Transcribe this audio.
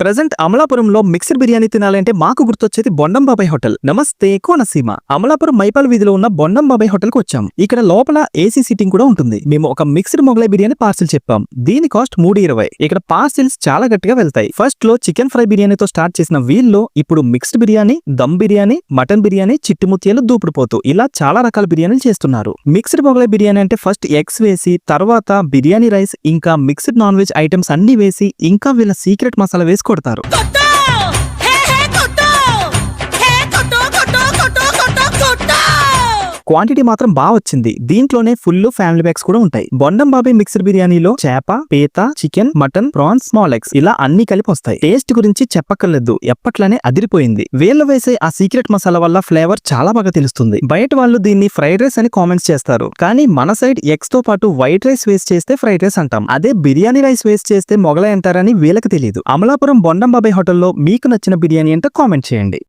Present అమలాపురంలో mixed biryani తినాలంటే మాకు గుర్తొచ్చేది బొండం బాబాయ్ హోటల్. నమస్తే కోనసీమ. అమలాపురం మైపాల్ వీధిలో ఉన్న బొండం బాబాయ్ హోటల్కు వచ్చాం. ఇక్కడ లోపల ఏసీ సీటింగ్ కూడా ఉంటుంది. మేము ఒక మిక్స్డ్ మొగలై బిర్యానీ పార్సిల్ చెప్పాం. దీని కాస్ట్ మూడు ఇరవై. ఇక్కడ పార్సిల్స్ చాలా గట్టిగా వెళ్తాయి. ఫస్ట్లో చికెన్ ఫ్రై బిర్యానీతో స్టార్ట్ చేసిన వీల్లో ఇప్పుడు మిక్స్డ్ బిర్యానీ దమ్ బిర్యానీ మటన్ బిర్యానీ చిట్టుముత్యాలు దూపుడు పోతూ ఇలా చాలా రకాల బిర్యానీలు చేస్తున్నారు. మిక్స్డ్ మొగలై బిర్యానీ అంటే ఫస్ట్ ఎగ్స్ వేసి తర్వాత బిర్యానీ రైస్ ఇంకా మిక్స్డ్ నాన్ వెజ్ ఐటమ్స్ అన్ని వేసి ఇంకా వీళ్ళ సీక్రెట్ మసాలా వేసి కొడతారు. క్వాంటిటీ మాత్రం బాగా వచ్చింది. దీంట్లోనే ఫుల్ ఫ్యామిలీ బ్యాగ్స్ కూడా ఉంటాయి. బొండం బాబీ మిక్స్డ్ బిర్యానీలో చేప పీత chicken mutton prawns small eggs ఇలా అన్ని కలిపి వస్తాయి. టేస్ట్ గురించి చెప్పక్కర్లేదు. ఎప్పట్లానే అదిరిపోయింది. వేళ్ళు వేసే ఆ సీక్రెట్ మసాలా వల్ల ఫ్లేవర్ చాలా బాగా తెలుస్తుంది. బయట వాళ్ళు దీన్ని ఫ్రైడ్ రైస్ అని కామెంట్స్ చేస్తారు. కానీ మన సైడ్ ఎగ్స్తో పాటు వైట్ రైస్ వేస్ట్ చేస్తే ఫ్రైడ్ రైస్ అంటాం. అదే బిర్యానీ రైస్ వేస్ట్ చేస్తే మొగలై అంటారని వీళ్ళకి తెలియదు అమలాపురం బొండం బాబాయ్ హోటల్లో మీకు నచ్చిన బిర్యానీ అంటే కామెంట్ చేయండి.